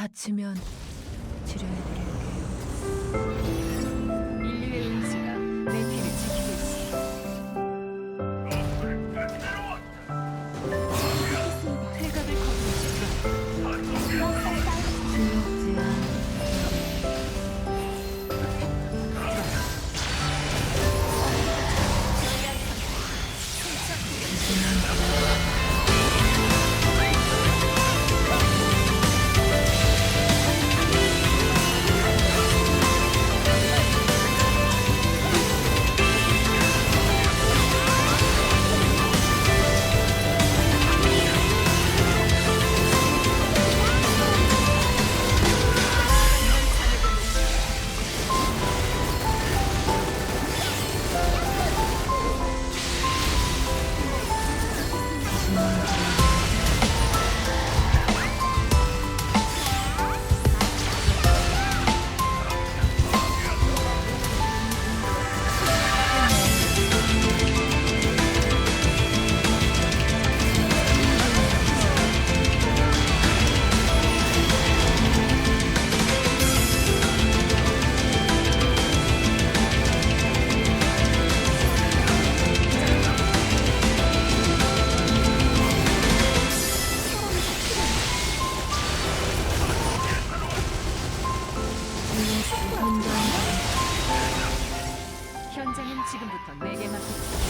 다치면 치료해드릴 현장은 지금부터 내게 맡겨. 적이